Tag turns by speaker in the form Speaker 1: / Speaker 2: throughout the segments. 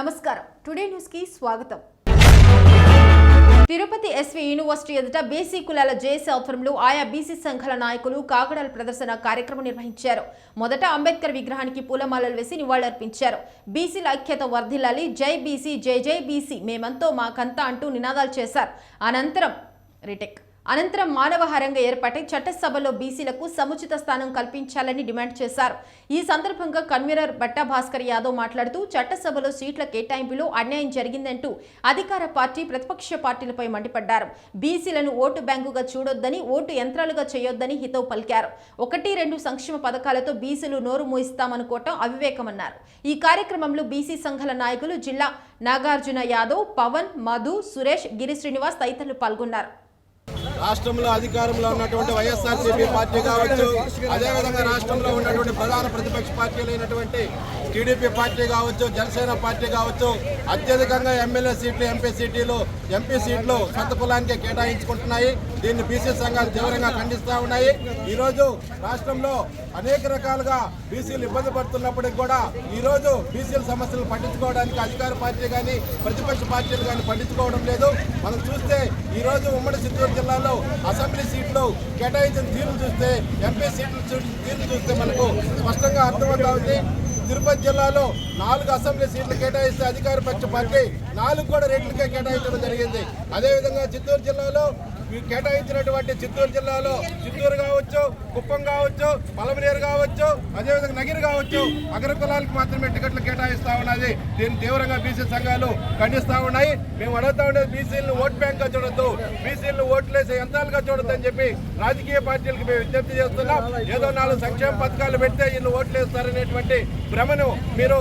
Speaker 1: నమస్కారం. టుడే న్యూస్కి స్వాగతం. తిరుపతి ఎస్వి యూనివర్సిటీ ఎదుట బీసీ కులాల జేఏసీ ఆధ్వర్యంలో ఆయా బీసీ సంఘాల నాయకులు కాకడాల ప్రదర్శన కార్యక్రమం నిర్వహించారు. మొదట అంబేద్కర్ విగ్రహానికి పూలమాలలు వేసి నివాళులర్పించారు. బీసీల ఐక్యత వర్ధిల్లాలి జై బీసీ జై జై బీసీ మేమంతో మాకంతా అంటూ నినాదాలు చేశారు. అనంతరం రిటెక్. అనంతరం మానవహారంగా ఏర్పాటై చట్టసభలో బీసీలకు సముచిత స్థానం కల్పించాలని డిమాండ్ చేశారు. ఈ సందర్భంగా కన్వీనర్ బట్టా భాస్కర్ యాదవ్ మాట్లాడుతూ చట్టసభలో సీట్ల కేటాయింపులో అన్యాయం జరిగిందంటూ అధికార పార్టీ ప్రతిపక్ష పార్టీలపై మండిపడ్డారు. బీసీలను ఓటు బ్యాంకుగా చూడొద్దని ఓటు యంత్రాలుగా చేయొద్దని హితవు పలికారు. ఒకటి రెండు సంక్షేమ పథకాలతో బీసీలు నోరు మూయిస్తామనుకోవటం అవివేకమన్నారు. ఈ కార్యక్రమంలో బీసీ సంఘాల నాయకులు జిల్లా నాగార్జున యాదవ్ పవన్ మధు సురేష్ గిరి శ్రీనివాస్ తదితరులు పాల్గొన్నారు.
Speaker 2: రాష్ట్రంలో అధికారంలో ఉన్నటువంటి వైఎస్ఆర్సీపీ పార్టీ కావచ్చు అదేవిధంగా రాష్ట్రంలో ఉన్నటువంటి ప్రధాన ప్రతిపక్ష పార్టీలు అయినటువంటి టీడీపీ పార్టీ కావచ్చు జనసేన పార్టీ కావచ్చు అత్యధికంగా ఎమ్మెల్యే సీట్లు ఎంపీ సీట్లు ఎంపీ సీట్లు సొంత పొలానికి కేటాయించుకుంటున్నాయి. దీన్ని బీసీ సంఘాలు తీవ్రంగా ఖండిస్తూ ఉన్నాయి. ఈరోజు రాష్ట్రంలో అనేక రకాలుగా బీసీలు ఇబ్బంది పడుతున్నప్పటికీ కూడా ఈరోజు బీసీల సమస్యలు పట్టించుకోవడానికి అధికార పార్టీ కానీ ప్రతిపక్ష పార్టీలు కానీ పట్టించుకోవడం లేదు. మనం చూస్తే ఈరోజు ఉమ్మడి చిత్తూరు జిల్లాలో అసెంబ్లీ సీట్లు కేటాయించిన తీరు చూస్తే ఎంపీ సీట్లు చూ- తీరు చూస్తే మనకు స్పష్టంగా అర్థమవుతా ఉంది. తిరుపతి జిల్లాలో నాలుగు అసెంబ్లీ సీట్లు కేటాయిస్తే అధికార పక్ష పార్టీ నాలుగు కూడా రెట్లుగా కేటాయించడం జరిగింది. అదేవిధంగా చిత్తూరు జిల్లాలో కేటాయించినటువంటి చిత్తూరు జిల్లాలో చిత్తూరు కావచ్చు కుప్పం కావచ్చు పలమనేరు కావచ్చు అదేవిధంగా నగిరి కావచ్చు అగ్రకులాలకు మాత్రమే టికెట్లు కేటాయిస్తా ఉన్నది. దీన్ని తీవ్రంగా బీసీ సంఘాలు ఖండిస్తా ఉన్నాయి. మేము అడుగుతా ఉండేది బీసీలను ఓట్ బ్యాంక్గా చూడొద్దు బీసీలను ఓట్లేసే యంత్రాలుగా చూడొద్దు అని చెప్పి రాజకీయ పార్టీలకు మేము విజ్ఞప్తి చేస్తున్నాం. ఏదో నాలుగు సంక్షేమ పథకాలు పెడితే వీళ్ళు ఓట్లేస్తారనేటువంటి భ్రమను మీరు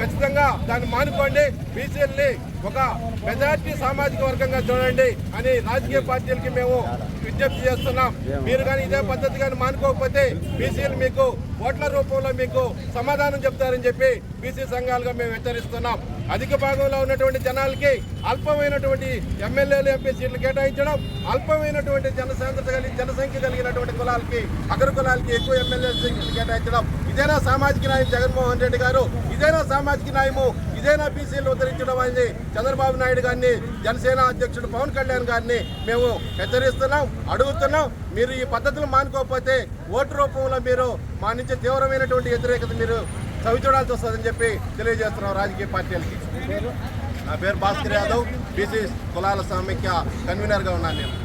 Speaker 2: ఖచ్చితంగా దాన్ని మానుకోండి. బీసీలని ఒక మెజార్టీ సామాజిక వర్గంగా చూడండి అని రాజకీయ పార్టీలకి మేము విజ్ఞప్తి చేస్తున్నాం. మీరు కానీ ఇదే పద్ధతి కానీ మానుకోకపోతే బీసీలు మీకు ఓట్ల రూపంలో మీకు సమాధానం చెప్తారని చెప్పి బీసీ సంఘాలుగా మేము హెచ్చరిస్తున్నాం. అధిక భాగంలో ఉన్నటువంటి జనాలకి అల్పమైనటువంటి ఎమ్మెల్యేలు ఎంపీ సీట్లు కేటాయించడం అల్పమైనటువంటి జనసాంద్రత కలిగి జనసంఖ్య కలిగినటువంటి కులాలకి అగ్ర కులాలకి ఎక్కువ ఎమ్మెల్యే సీట్లు కేటాయించడం. ఇదేనా సామాజిక న్యాయం జగన్మోహన్ రెడ్డి గారు? ఇదేనా సామాజిక న్యాయము? ఇదేనా బీసీలు ఉద్ధరించడం అనేది చంద్రబాబు నాయుడు గారిని జనసేన అధ్యక్షుడు పవన్ కళ్యాణ్ గారిని మేము హెచ్చరిస్తున్నాం అడుగుతున్నాం. మీరు ఈ పద్ధతులు మానుకోకపోతే ఓటు రూపంలో మీరు మా నుంచి తీవ్రమైనటువంటి వ్యతిరేకత మీరు చవి చూడాల్సి వస్తుందని చెప్పి తెలియజేస్తున్నాం రాజకీయ పార్టీలకి. నా పేరు భాస్కర్ యాదవ్ బీసీ కులాల సమైక్య కన్వీనర్గా ఉన్నాను నేను.